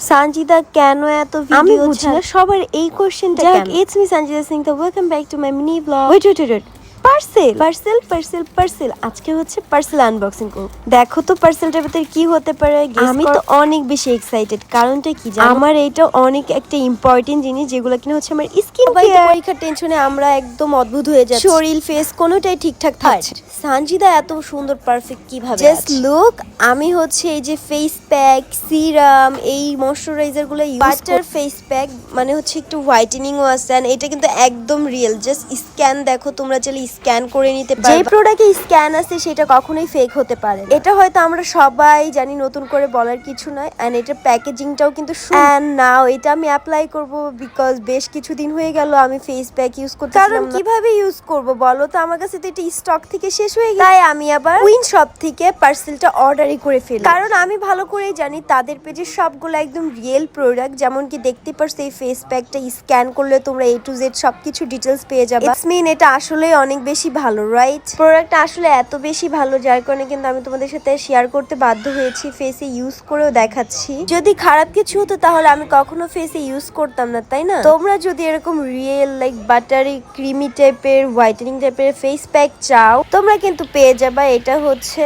সানজিদা কেন এত ভিডিও ছাড়ে সবার এই কোশ্চেনটা কেন? ইটস মি সানজিদা সিং তো welcome back to my mini blog wait wait wait parcel parcel parcel parcel আজকে হচ্ছে পার্সেল আনবক্সিং করব। দেখো তো পার্সেলটার ভিতরে কি হতে পারে? আমি তো অনেক বেশি এক্সাইটেড কারণটা কি জানো? আমার এইটা অনেক একটা ইম্পর্টেন্ট জিনিস যেগুলো কিনা হচ্ছে আমার স্কিন পরীক্ষার টেনশনে আমরা একদম অদ্ভুত হয়ে যাচ্ছি। শরীর ফেস কোনোটাই ঠিকঠাক থাকছে সানজিদা এত সুন্দর পারফেক্ট কীভাবে জাস্ট লুক আমি হচ্ছে এই যে ফেস প্যাক সিরাম এই ময়শ্চারাইজারগুলো বাটার ফেস প্যাক মানে হচ্ছে একটু হোয়াইটেনিংও আছে। এটা কিন্তু একদম রিয়েল জাস্ট স্ক্যান দেখো তোমরা চাইলে স্ক্যান করে নিতে পারো যে প্রোডাক্টে স্ক্যান আছে সেটা কখনোই ফেক হতে পারে এটা হয়তো আমরা সবাই জানি নতুন করে বলার কিছু নয় এন্ড এটার প্যাকেজিংটাও কিন্তু এন্ড নাও এটা আমি অ্যাপ্লাই করব বিকজ বেশ কিছুদিন হয়ে গেল আমি ফেস প্যাক ইউজ করতে কারণ কীভাবে ইউজ করব বলো তো? আমার কাছে তো এটা স্টক থেকে শেষ হয়ে গেছে। তাই আমি আবার কুইন শপ থেকে পার্সেলটা অর্ডারই করে ফেলি। কারণ আমি ভালো করেই জানি তাদের পেজে সবগুলো একদম রিয়েল প্রোডাক্ট যেমন কি দেখতে পারছ এই ফেস প্যাকটা স্ক্যান করলে তোমরা এ টু জেড সবকিছু ডিটেলস পেয়ে যাবে। মিন এটা আসলে অনেক বেশি ভালো রাইট প্রোডাক্টটা আসলে এত বেশি ভালো, যার কারণে কিন্তু আমি তোমাদের সাথে শেয়ার করতে বাধ্য হয়েছি ফেসে ইউজ করেও দেখাচ্ছি। যদি খারাপ কিছু হতো তাহলে আমি কখনো ফেসে ইউজ করতাম না, তাই না? তোমরা যদি এরকম রিয়েল লাইক বাটারি ক্রিমি টাইপের হোয়াইটেনিং টাইপের ফেস প্যাক চাও, তোমরা কিন্তু পেয়ে যাবা, এটা হচ্ছে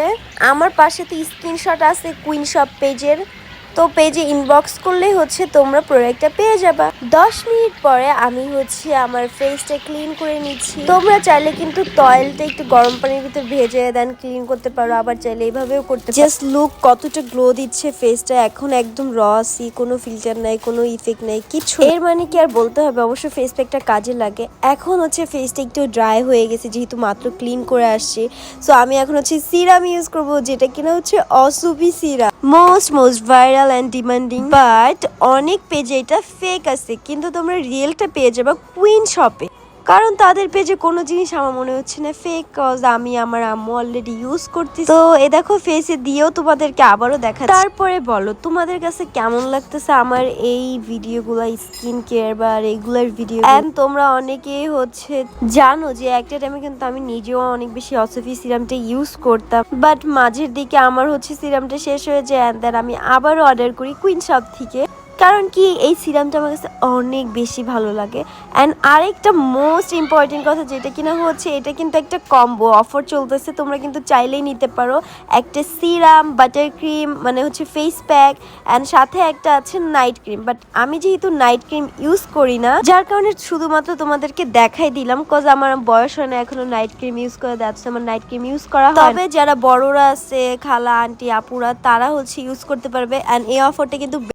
আমার পাশে তো স্ক্রিনশট আছে কুইন শপ পেজের তো পেজে ইনবক্স করলেই হচ্ছে তোমরা প্রোডাক্টটা পেয়ে যাবা। দশ মিনিট পরে আমি হচ্ছে আমার ফেসটা ক্লিন করে নিচ্ছি। তোমরা চাইলে কিন্তু তয়েলটা একটু গরম পানির ভিতর ভেজে দেন ক্লিন করতে পারো, আবার চাইলে এইভাবেও করতে জাস্ট লুক কতটা গ্লো দিচ্ছে ফেসটা এখন একদম রসি কোনো ফিল্টার নাই, কোনো ইফেক্ট নাই, কিছু এর মানে কি আর বলতে হবে? অবশ্য ফেস প্যাকটা কাজে লাগে। এখন হচ্ছে ফেসটা একটু ড্রাই হয়ে গেছে, যেহেতু মাত্র ক্লিন করে আসছে। সো আমি এখন হচ্ছে সিরাম ইউজ করব, যেটা কিনা হচ্ছে অসুবি serum most most viral and demanding but অনেক পেজে এটা ফেক আছে, কিন্তু তোমরা রিয়েলটা পেয়ে যাবে কুইন শপে কারণ তাদের পেজে কোনো জিনিস আমার মনে হচ্ছে না ফেক কজ আমি আমার আম্মু অলরেডি ইউজ করতেছি। তো এ দেখো ফেসে দিয়েও তোমাদেরকে আবারও দেখা তারপরে বলো, তোমাদের কাছে কেমন লাগতেছে আমার এই ভিডিওগুলো স্কিন কেয়ার বা রেগুলার ভিডিও এন্ড তোমরা অনেকেই হচ্ছে জানো যে একটা টাইমে কিন্তু আমি নিজেও অনেক বেশি অসফি সিরামটা ইউজ করতাম। বাট মাঝের দিকে আমার হচ্ছে সিরামটা শেষ হয়ে যায় অ্যান্ড দেন আমি আবারও অর্ডার করি কুইন শপ থেকে। কারণ কি, এই সিরামটা আমার কাছে অনেক বেশি ভালো লাগে। অ্যান্ড আরেকটা মোস্ট ইম্পর্টেন্ট কথা যেটা কিনা হচ্ছে, এটা কিন্তু একটা কম্বো অফার চলতেছে, তোমরা কিন্তু চাইলেই নিতে পারো। একটা সিরাম বাটার ক্রিম মানে হচ্ছে ফেস প্যাক অ্যান্ড সাথে একটা আছে নাইট ক্রিম বাট আমি যেহেতু নাইট ক্রিম ইউজ করি না, যার কারণে শুধুমাত্র তোমাদেরকে দেখাই দিলাম কজ আমার বয়স হয় না, এখনও নাইট ক্রিম ইউজ করে যাচ্ছে আমার নাইট ক্রিম ইউজ করা। তবে যারা বড়রা আছে, খালা, আন্টি, আপুরা, তারা হচ্ছে ইউজ করতে পারবে অ্যান্ড এই অফারটা কিন্তু